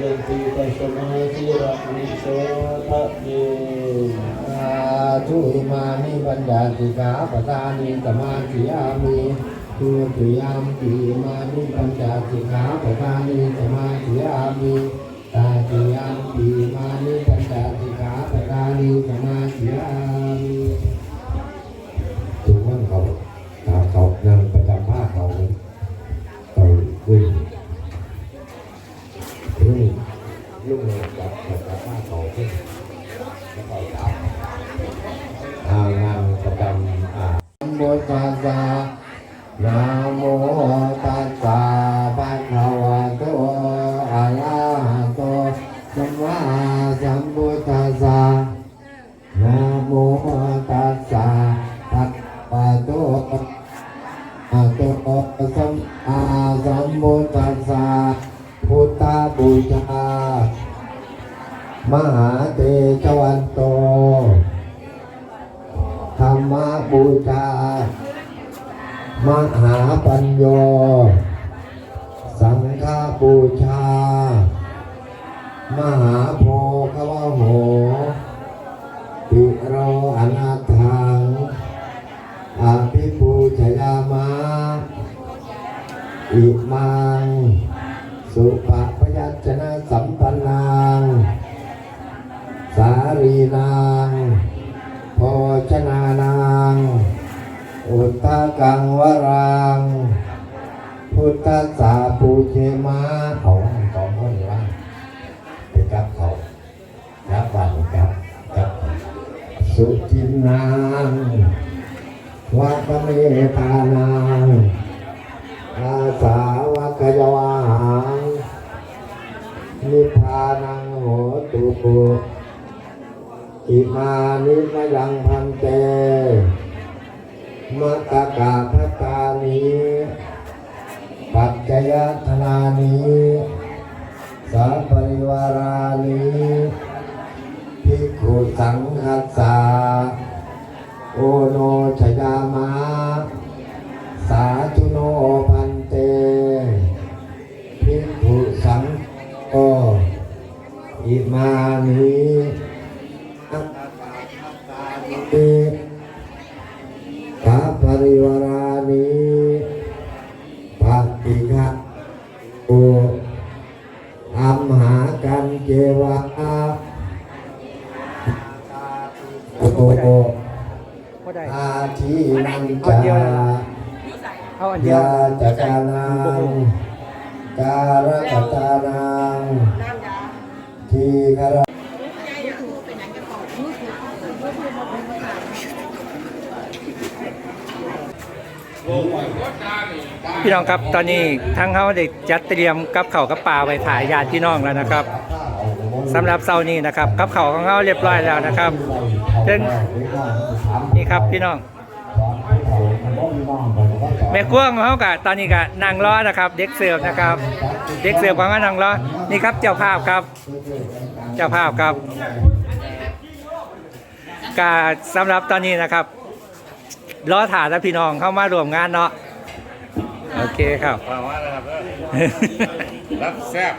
ยันติตัสมาธิระมิโสทะเยอาทุมานิปัญญาติกาปตานิตมาธิยามิทุติยามปีมานิปัญญาติกาปตานิตมาธิยามี ลุ้งรุ่งเลยจับประจำภาคเขาขึ้นทางงานประจำอ่าบน พุทธบูชามหาเตจวันโต ธรรมบูชามหาปัญโย สังฆบูชา มหาโพคาวโหติโรอนาถังอภิปูชยามะอิมังสุะพยัญชนะสัมปันนัง สารี นางโภชนานังอุตตากังวรัง พุทธสาปูเชมาเขาสองคนนี่ว่าไปกับเขาจับบันกับกับสุจินนางวัตเมตานางอาสาวกยวาหังนิพพานังโหตุปุ อิมานิมยังพันเตมะตะกาพตานิปัจจยธนานิสัพปริวารานิภิกขุสังคัสสา ติกาปริวารานิปัตติฆะโออัมหากันเจวะโอโอก็ได้อาทินันจาเอาอันเดียวยาจักานังการกตานังทีกระ พี่น้องครับตอนนี้ทั้งเขาได้จัดเตรียมกับเขากับปลาไว้ถ่ายญาติพี่น้องแล้วนะครับสำหรับเสานี้นะครับกับเขาของเขาเรียบร้อยแล้วนะครับเช่นนี่ครับพี่น้องแม่กั้วของเขากะตอนนี้กะนางล้อนะครับ เด็กเสิร์ฟนะครับ เด็กเสิร์ฟของเขานางล้อนี่ครับเจ้าภาพครับ เจ้าภาพครับกาสำหรับตอนนี้นะครับ ล้อถาและพี่น้องเข้ามารวมงานเนาะโอเคครับฟังว่านะครับรับแซ่บ